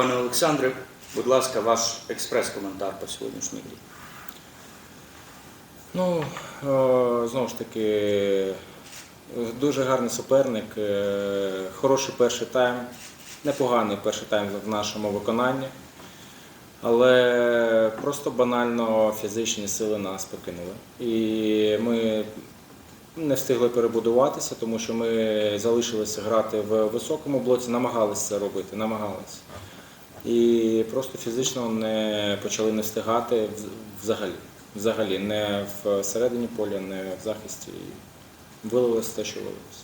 Пане Олександре, будь ласка, ваш експрес-коментар по сьогоднішній грі. Ну, е, знову ж таки, дуже гарний суперник, е, хороший перший тайм, непоганий перший тайм в нашому виконанні. Але просто банально фізичні сили нас покинули. І ми не встигли перебудуватися, тому що ми залишилися грати в високому блоці, намагалися це робити, намагалися. І просто фізично не почали не встигати взагалі. Взагалі, не в середині поля, не в захисті. І Вилилося те, що вилилося.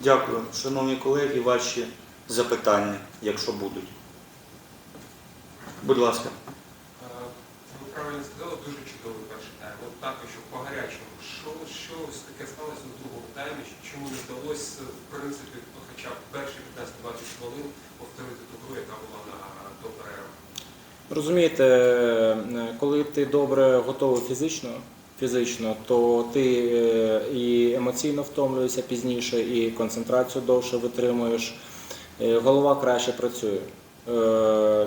Дякую. Шановні колеги, ваші запитання, якщо будуть. Будь ласка. Е, Ви правильно сказали, дуже чудовий перший тайм. От також що по гарячому. Що, що ось таке сталося у другому таймі? Чому не вдалося, в принципі, хоча б перші 15-20 хвилин повторити ту гру, яка була на до перерви? Розумієте, е, коли ти добре готовий фізично, фізично, то ти е, і емоційно втомлюєшся пізніше, і концентрацію довше витримуєш. Е, Голова краще працює,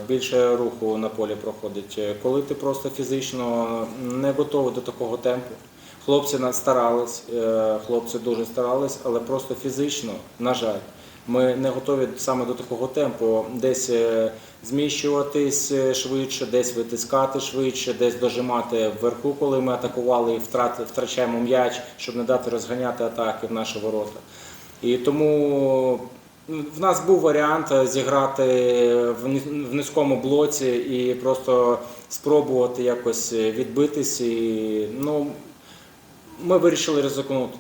більше руху на полі проходить. Коли ти просто фізично не готовий до такого темпу, хлопці старались, е, хлопці дуже старались, але просто фізично, на жаль, ми не готові саме до такого темпу, десь е, зміщуватись е, швидше, десь витискати швидше, десь дожимати вверху, коли ми атакували і втрачаємо м'яч, щоб не дати розганяти атаки в наші ворота. І тому в нас був варіант зіграти в низькому блоці і просто спробувати якось відбитись. І, ну, ми вирішили ризикнути.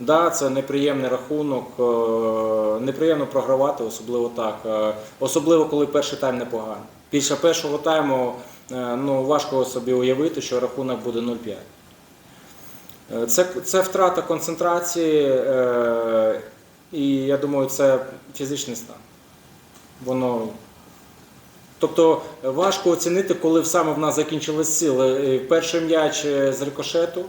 Да, це неприємний рахунок, е, неприємно програвати, особливо так. е, Особливо, коли перший тайм непоганий. Після першого тайму е, ну, важко собі уявити, що рахунок буде 0-5. Е, Це, це втрата концентрації, і я думаю, це фізичний стан. Воно. Тобто важко оцінити, коли саме в нас закінчились сили. Перший м'яч з рикошету.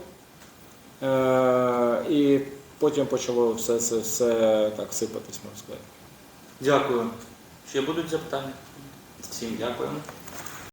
Е, І потім почало все, все, все так сипатись, можна сказати. Дякую. Ще будуть запитання? Всім дякую.